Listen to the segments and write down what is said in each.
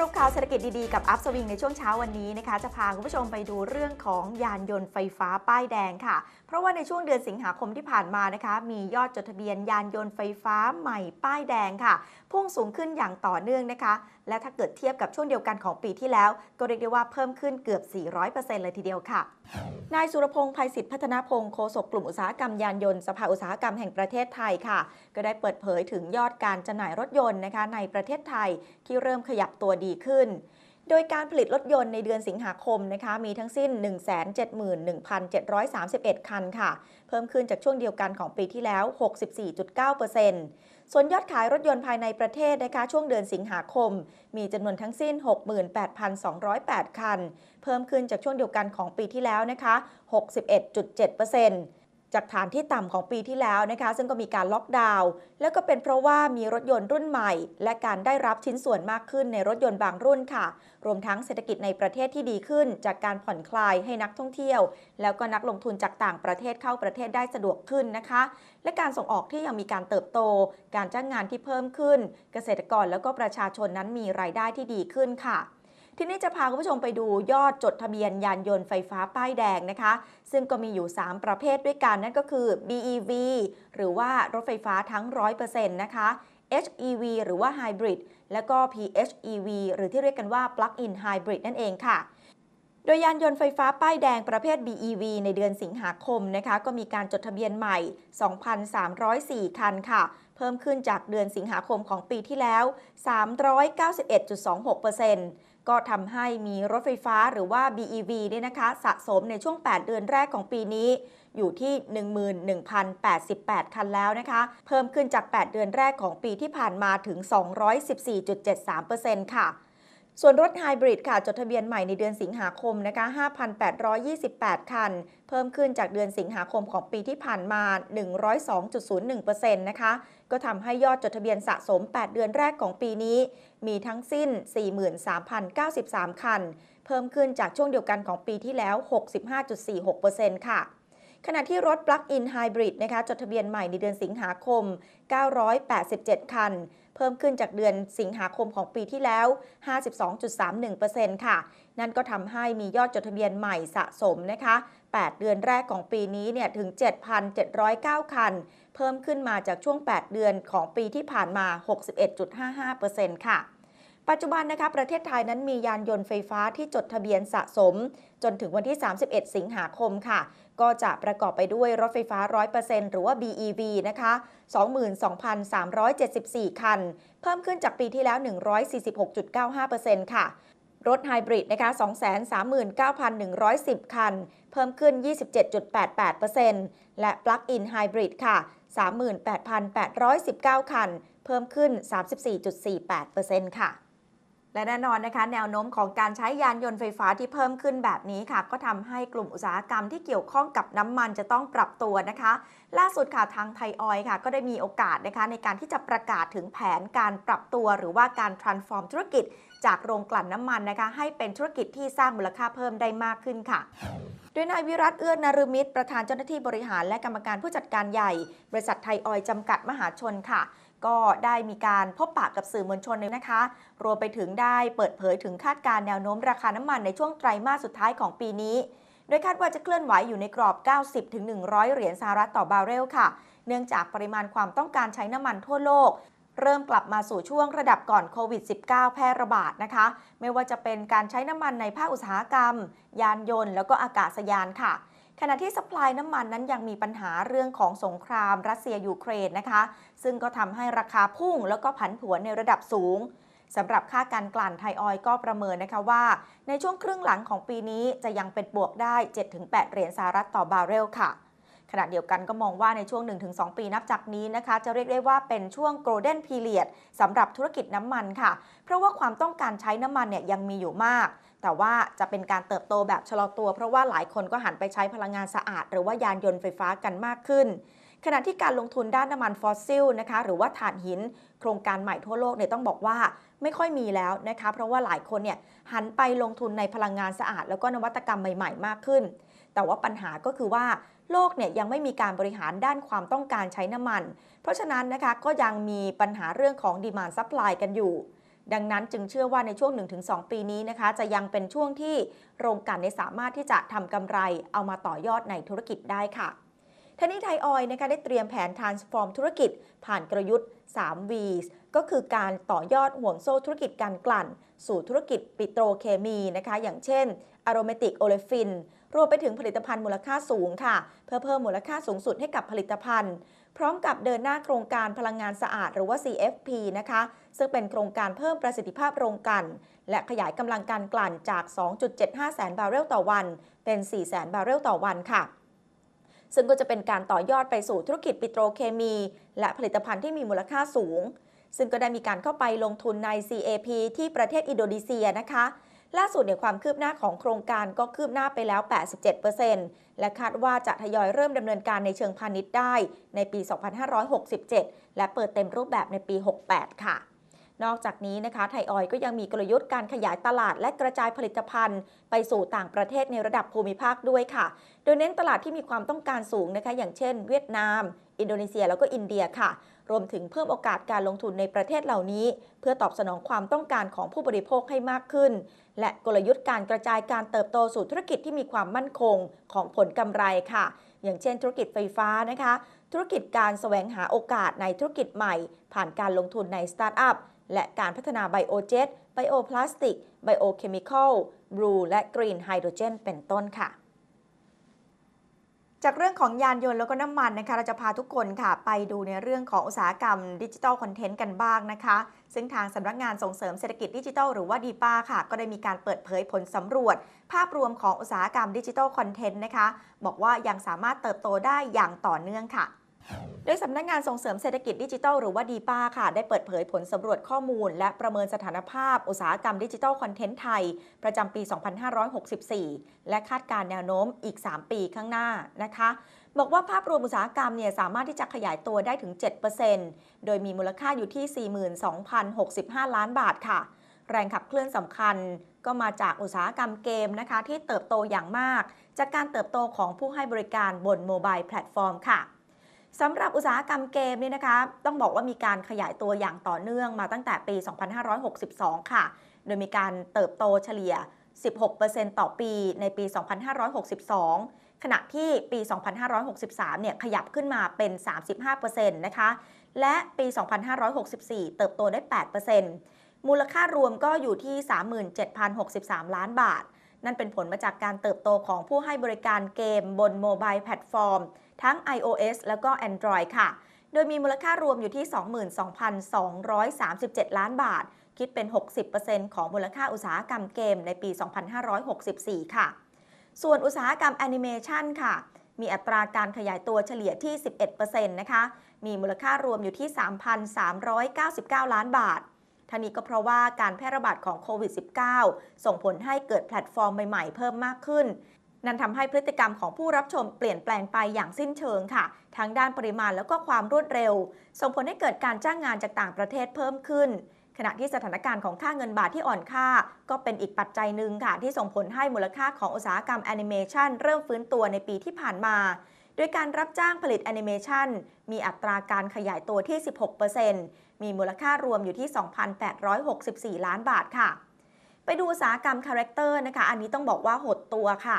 รุปข่าวเศรษฐกิจดีๆ กับอัพสวิงในช่วงเช้าวันนี้นะคะ จะพาคุณผู้ชมไปดูเรื่องของยานยนต์ไฟฟ้าป้ายแดงค่ะ เพราะว่าในช่วงเดือนสิงหาคมที่ผ่านมานะคะ มียอดจดทะเบียนยานยนต์ไฟฟ้าใหม่ป้ายแดงค่ะ พุ่งสูงขึ้นอย่างต่อเนื่องนะคะ และถ้าเกิดเทียบกับช่วงเดียวกันของปีที่แล้ว ก็เรียกได้ว่าเพิ่มขึ้นเกือบ 400%เลยทีเดียวค่ะ นายสุรพงษ์ภัยศิษฐ์พัฒนาพงศ์โฆษกกลุ่มอุตสาหกรรมยานยนต์สภาอุตสาหกรรมแห่งประเทศไทยค่ะ ก็ได้เปิดเผยถึงยอดการจำหน่ายรถยนต์นะคะในประเทศไทยที่เริ่มขยับตัวดีขึ้น โดยการผลิตรถยนต์ในเดือนสิงหาคมนะคะมีทั้งสิ้น 171,731 คันค่ะ เพิ่มขึ้นจากช่วงเดียวกันของปีที่แล้ว 64.9%ส่วนยอดขายรถยนต์ภายในประเทศนะคะช่วงเดือนสิงหาคม มีจำนวนทั้งสิ้น 68,208 คัน เพิ่มขึ้นจากช่วงเดียวกันของปีที่แล้วนะคะ 61.7% จากฐานที่ต่ำของปีที่แล้วนะคะ ซึ่งก็มีการล็อกดาวน์แล้วก็เป็นเพราะว่ามีรถยนต์รุ่นใหม่ และการได้รับชิ้นส่วนมากขึ้นในรถยนต์บางรุ่นค่ะ รวมทั้งเศรษฐกิจในประเทศที่ดีขึ้น จากการผ่อนคลายให้นักท่องเที่ยว แล้วก็นักลงทุนจากต่างประเทศเข้าประเทศได้สะดวกขึ้นนะคะ และการส่งออกที่ยังมีการเติบโต การจ้างงานที่เพิ่มขึ้น เกษตรกรแล้วก็ประชาชนนั้นมีรายได้ที่ดีขึ้นค่ะ ทีนี้จะพาคุณผู้ชมไปดูยอดจดทะเบียนยานยนต์ไฟฟ้าป้ายแดงนะคะ ซึ่งก็มีอยู่ 3 ประเภทด้วยกันนั่นก็คือ BEV หรือว่ารถไฟฟ้าทั้ง 100%นะคะ HEV หรือว่า Hybrid แล้วก็ PHEV หรือที่เรียกกันว่า Plug-in Hybrid นั่นเองค่ะ โดยยานยนต์ไฟฟ้าป้ายแดงประเภท BEV ในเดือนสิงหาคมนะคะ ก็มีการจดทะเบียนใหม่ 2,304 คันค่ะ เพิ่มขึ้นจากเดือนสิงหาคมของปีที่แล้ว 391.26% ก็ทำให้มีรถไฟฟ้าหรือว่า BEV เนี่ยนะคะ สะสมในช่วง 8 เดือนแรกของปีนี้อยู่ที่ 11,088 คันแล้วนะคะ เพิ่มขึ้นจาก 8 เดือนแรกของปีที่ผ่านมาถึง 214.73%ค่ะ ส่วนรถไฮบริดค่ะ จดทะเบียนใหม่ในเดือนสิงหาคมนะคะ 5,828 คัน เพิ่มขึ้นจากเดือนสิงหาคมของปีที่ผ่านมา 102.01%นะคะ ก็ทำให้ยอดจดทะเบียนสะสม 8 เดือนแรกของปีนี้ มีทั้งสิ้น 43,093 คัน เพิ่มขึ้นจากช่วงเดียวกันของปีที่แล้ว 65.46%ค่ะขณะที่รถ Plug-in Hybrid นะคะจดทะเบียนใหม่ในเดือนสิงหาคม 987 คัน เพิ่มขึ้นจากเดือนสิงหาคมของปีที่แล้ว 52.31%ค่ะ นั่นก็ทำให้มียอดจดทะเบียนใหม่สะสมนะคะ 8 เดือนแรกของปีนี้เนี่ยถึง 7,709 คัน เพิ่มขึ้นมาจากช่วง 8 เดือนของปีที่ผ่านมา 61.55%ค่ะ ปัจจุบันนะคะประเทศไทยนั้นมียานยนต์ไฟฟ้าที่จดทะเบียนสะสม จนถึงวันที่ 31 สิงหาคมค่ะ ก็จะประกอบไปด้วยรถไฟฟ้า 100%หรือว่า BEV นะคะ 22,374 คัน เพิ่มขึ้นจากปีที่แล้ว 146.95%ค่ะ รถไฮบริดนะคะ239,110 คัน เพิ่มขึ้น 27.88%และปลั๊กอินไฮบริดค่ะ 38,819 คัน เพิ่มขึ้น 34.48%ค่ะ และแน่นอนนะคะแนวโน้มของการใช้ยานยนต์ไฟฟ้าที่เพิ่มขึ้นแบบนี้ค่ะ ก็ทำให้กลุ่มอุตสาหกรรมที่เกี่ยวข้องกับน้ำมันจะต้องปรับตัวนะคะ ล่าสุดค่ะทางไทยออยค่ะ ก็ได้มีโอกาสนะคะในการที่จะประกาศถึงแผนการปรับตัว หรือว่าการ transform ธุรกิจ จากโรงกลั่นน้ำมันนะคะ ให้เป็นธุรกิจที่สร้างมูลค่าเพิ่มได้มากขึ้นค่ะโดยนายวิรัตเอื้อนารมิตรประธานเจ้าหน้าที่บริหารและกรรมการผู้จัดการใหญ่ บริษัทไทยออยจำกัดมหาชนค่ะ ก็ได้มีการพบปะกับสื่อมวลชนเลยนะคะ รวมไปถึงได้เปิดเผยถึงคาดการณ์แนวโน้มราคาน้ำมันในช่วงไตรมาสสุดท้ายของปีนี้ โดยคาดว่าจะเคลื่อนไหวอยู่ในกรอบ 90-100 เหรียญสหรัฐต่อบาร์เรลค่ะ เนื่องจากปริมาณความต้องการใช้น้ำมันทั่วโลกเริ่มกลับมาสู่ช่วงระดับก่อนโควิด -19 แพร่ระบาดนะคะ ไม่ว่าจะเป็นการใช้น้ำมันในภาคอุตสาหกรรม ยานยนต์ แล้วก็อากาศยานค่ะ ขณะที่สป라이น้ำมันนั้นยังมีปัญหาเรื่องของสงครามรัสเซียยูเครนนะคะ ซึ่งก็ทำให้ราคาพุ่งแล้วก็ผันผวนในระดับสูงสำหรับค่าการกลั่นไทยออยล์ก็ประเมินนะคะว่า ในช่วงครึ่งหลังของปีนี้จะยังเป็นบวกได้ 7-8 เหรียญสหรัฐต่อบาร์เรลค่ะ ขณะเดียวกันก็มองว่าในช่วง 1-2 ปีนับจากนี้นะคะ จะเรียกได้ว่าเป็นช่วง golden period สำหรับธุรกิจน้ำมันค่ะ เพราะว่าความต้องการใช้น้ำมันเนี่ยยังมีอยู่มาก แต่ว่าจะเป็นการเติบโตแบบชะลอตัว เพราะว่าหลายคนก็หันไปใช้พลังงานสะอาด หรือว่ายานยนต์ไฟฟ้ากันมากขึ้น ขณะที่การลงทุนด้านน้ำมันฟอสซิลนะคะหรือว่าถ่านหิน โครงการใหม่ทั่วโลกเนี่ยต้องบอกว่าไม่ค่อยมีแล้วนะคะ เพราะว่าหลายคนเนี่ยหันไปลงทุนในพลังงานสะอาด แล้วก็นวัตกรรมใหม่ๆ มากขึ้น แต่ว่าปัญหาก็คือว่าโลกเนี่ยยังไม่มีการบริหารด้านความต้องการใช้น้ำมัน เพราะฉะนั้นนะคะก็ยังมีปัญหาเรื่องของดีมานซัพพลายกันอยู่ ดังนั้นจึงเชื่อว่าในช่วง 1-2 ปีนี้นะคะ จะยังเป็นช่วงที่โรงกลั่นในสามารถที่จะทำกำไรเอามาต่อยอดในธุรกิจได้ค่ะทนี้ไทยออยนะคะได้เตรียมแผน transform ธุรกิจ ผ่านกลยุทธ์ 3v ก็คือการต่อยอดห่วงโซ่ธุรกิจการกลั่น สู่ธุรกิจปิโตรเคมีนะคะ อย่างเช่น aromatic olefin รวมไปถึงผลิตภัณฑ์มูลค่าสูงค่ะ เพื่อเพิ่มมูลค่าสูงสุดให้กับผลิตภัณฑ์ พร้อมกับเดินหน้าโครงการพลังงานสะอาดหรือว่า CFP นะคะ ซึ่งเป็นโครงการเพิ่มประสิทธิภาพโรงกลั่นและขยายกำลังการกลั่นจาก 2.75 แสนบาร์เรลต่อวัน เป็น 4 แสนบาร์เรลต่อวันค่ะซึ่งก็จะเป็นการต่อยอดไปสู่ธุรกิจปิโตรเคมี และผลิตภัณฑ์ที่มีมูลค่าสูง ซึ่งก็ได้มีการเข้าไปลงทุนใน CAP ที่ประเทศอินโดนีเซียนะคะ ล่าสุดเนี่ยความคืบหน้าของโครงการก็คืบหน้าไปแล้ว 87%และคาดว่าจะทยอยเริ่มดำเนินการในเชิงพาณิชย์ได้ในปี 2567 และเปิดเต็มรูปแบบในปี 68 ค่ะ นอกจากนี้นะคะไทยออยก็ยังมีกลยุทธ์การขยายตลาดและกระจายผลิตภัณฑ์ ไปสู่ต่างประเทศในระดับภูมิภาคด้วยค่ะ โดยเน้นตลาดที่มีความต้องการสูงนะคะ อย่างเช่น เวียดนาม อินโดนีเซียแล้วก็อินเดียค่ะ รวมถึงเพิ่มโอกาสการลงทุนในประเทศเหล่านี้ เพื่อตอบสนองความต้องการของผู้บริโภคให้มากขึ้น และกลยุทธ์การกระจายการเติบโตสู่ธุรกิจที่มีความมั่นคงของผลกำไรค่ะ อย่างเช่น ธุรกิจไฟฟ้านะคะ ธุรกิจการแสวงหาโอกาสในธุรกิจใหม่ ผ่านการลงทุนในสตาร์ทอัพ และการพัฒนาไบโอเจ็ตไบโอพลาสติก ไบโอเคมีคอลบลูและกรีนไฮโดรเจน เป็นต้นค่ะจากเรื่องของยานยนต์แล้วก็น้ำมันนะคะ เราจะพาทุกคนค่ะ ไปดูในเรื่องของอุตสาหกรรมดิจิทัลคอนเทนต์กันบ้างนะคะ ซึ่งทางสำนักงานส่งเสริมเศรษฐกิจดิจิทัลหรือว่าดีป้าค่ะ ก็ได้มีการเปิดเผยผลสำรวจ ภาพรวมของอุตสาหกรรมดิจิทัลคอนเทนต์นะคะ บอกว่ายังสามารถเติบโตได้อย่างต่อเนื่องค่ะ โดยสำนักงงานส่งเสริมเศรษฐกิจดิจิทัลหรือว่าดีป้าค่ะ ได้เปิดเผยผลสำรวจข้อมูล และประเมินสถานภาพ อุตสาหกรรมดิจิทัลคอนเทนต์ไทย ประจำปี 2564 และคาดการแนวโน้มอีก 3 ปีข้างหน้านะคะ บอกว่าภาพรวมอุตสาหกรรมเนี่ยสามารถที่จะขยายตัวได้ถึง 7%โดยมีมูลค่าอยู่ที่ 42,065 ล้านบาทค่ะ แรงขับเคลื่อนสำคัญก็มาจากอุตสาหกรรมเกมนะคะที่เติบโตอย่างมาก จากการเติบโตของผู้ให้บริการบนโมบายแพลตฟอร์มค่ะ สำหรับอุตสาหกรรมเกมเนี่ยนะคะต้องบอกว่ามีการขยายตัวอย่างต่อเนื่องมาตั้งแต่ปี 2562 ค่ะ โดยมีการเติบโตเฉลี่ย 16%ต่อปีในปี 2562 ขณะที่ปี 2563 เนี่ยขยับขึ้นมาเป็น 35%นะคะและปี 2564 เติบโตได้ 8%มูลค่ารวมก็อยู่ที่ 37,063 ล้านบาท นั่นเป็นผลมาจากการเติบโตของผู้ให้บริการเกมบนโมบายแพลตฟอร์ม ทั้ง iOS แล้วก็ Android ค่ะ โดยมีมูลค่ารวมอยู่ที่ 22,237 ล้านบาท คิดเป็น 60%ของมูลค่าอุตสาหกรรมเกมในปี 2564 ค่ะ ส่วนอุตสาหกรรมแอนิเมชันค่ะ มีอัตราการขยายตัวเฉลี่ยที่ 11%นะคะ มีมูลค่ารวมอยู่ที่ 3,399 ล้านบาทท่านี้ก็เพราะว่าการแพร่ระบาดของโควิด -19 ส่งผลให้เกิดแพลตฟอร์มใหม่ ๆ เพิ่มมากขึ้น นั่นทำให้พฤติกรรมของผู้รับชมเปลี่ยนแปลงไปอย่างสิ้นเชิงค่ะ ทั้งด้านปริมาณแล้วก็ความรวดเร็ว ส่งผลให้เกิดการจ้างงานจากต่างประเทศเพิ่มขึ้น ขณะที่สถานการณ์ของค่าเงินบาทที่อ่อนค่า ก็เป็นอีกปัจจัยหนึ่งค่ะ ที่ส่งผลให้มูลค่าของอุตสาหกรรมแอนิเมชันเริ่มฟื้นตัวในปีที่ผ่านมาโดยการรับจ้างผลิตแอนิเมชันมีอัตราการขยายตัวที่ 16%มีมูลค่ารวมอยู่ที่ 2,864 ล้านบาทค่ะ ไปดูอุตสาหกรรมคาแรคเตอร์นะคะ อันนี้ต้องบอกว่าหดตัวค่ะ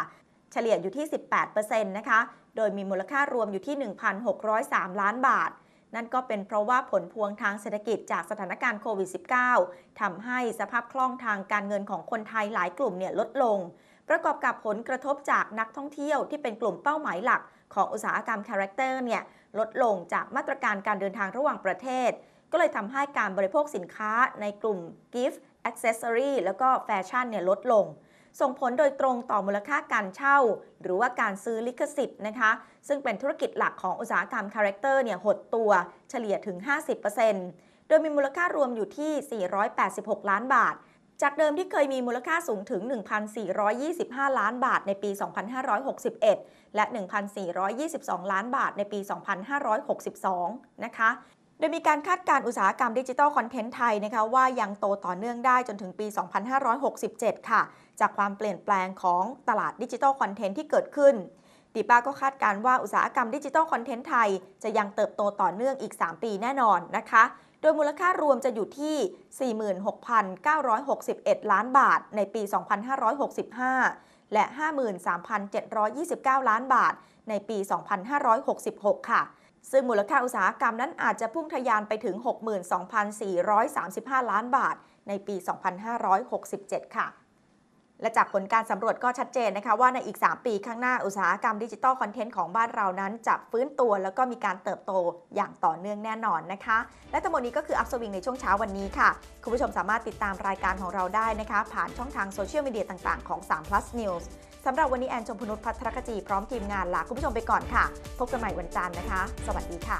เฉลี่ยอยู่ที่ 18%นะคะ โดยมีมูลค่ารวมอยู่ที่ 1,603 ล้านบาท นั่นก็เป็นเพราะว่าผลพวงทางเศรษฐกิจจากสถานการณ์โควิด -19 ทำให้สภาพคล่องทางการเงินของคนไทยหลายกลุ่มเนี่ยลดลง ประกอบกับผลกระทบจากนักท่องเที่ยวที่เป็นกลุ่มเป้าหมายหลัก ของอุตสาหกรรมคาแรคเตอร์เนี่ยลดลงจากมาตรการการเดินทางระหว่างประเทศ ก็เลยทำให้การบริโภคสินค้าในกลุ่ม gift accessory แล้วก็แฟชั่นเนี่ยลดลง ส่งผลโดยตรงต่อมูลค่าการเช่า หรือว่าการซื้อลิขสิทธิ์นะคะ ซึ่งเป็นธุรกิจหลักของอุตสาหกรรมคาแรคเตอร์เนี่ยหดตัวเฉลี่ยถึง 50%โดยมีมูลค่ารวมอยู่ที่ 486 ล้านบาท จากเดิมที่เคยมีมูลค่าสูงถึง 1,425 ล้านบาทในปี 2561 และ 1,422 ล้านบาทในปี 2562 นะคะโดยมีการคาดการอุตสาหกรรมดิจิทัลคอนเทนต์ไทยนะคะว่ายังโตต่อเนื่องได้จนถึงปี 2567 ค่ะ จากความเปลี่ยนแปลงของตลาดดิจิทัลคอนเทนต์ที่เกิดขึ้นดีป้าก็คาดการว่าอุตสาหกรรมดิจิทัลคอนเทนต์ไทย จะยังเติบโตต่อเนื่องอีก 3 ปีแน่นอนนะคะ โดยมูลค่ารวมจะอยู่ที่ 46,961 ล้านบาทในปี 2565 และ 53,729 ล้านบาทในปี 2566 ค่ะ ซึ่งมูลค่าอุตสาหกรรมนั้นอาจจะพุ่งทะยานไปถึง 62,435 ล้านบาทในปี 2567 ค่ะ และจากผลการสำรวจก็ชัดเจนนะคะว่าในอีก 3 ปีข้างหน้าอุตสาหกรรมดิจิทัลคอนเทนต์ของบ้านเรานั้นจะฟื้นตัวแล้วก็มีการเติบโตอย่างต่อเนื่องแน่นอนนะคะ และทั้งหมดนี้ก็คืออัพสวิงในช่วงเช้าวันนี้ค่ะ คุณผู้ชมสามารถติดตามรายการของเราได้นะคะ ผ่านช่องทางโซเชียลมีเดียต่างๆของ3 plus news สำหรับวันนี้แอนชมพนุษย์พัทรกจีพร้อมทีมงานลาคุณผู้ชมไปก่อนค่ะ พบกันใหม่วันจันทร์นะคะ สวัสดีค่ะ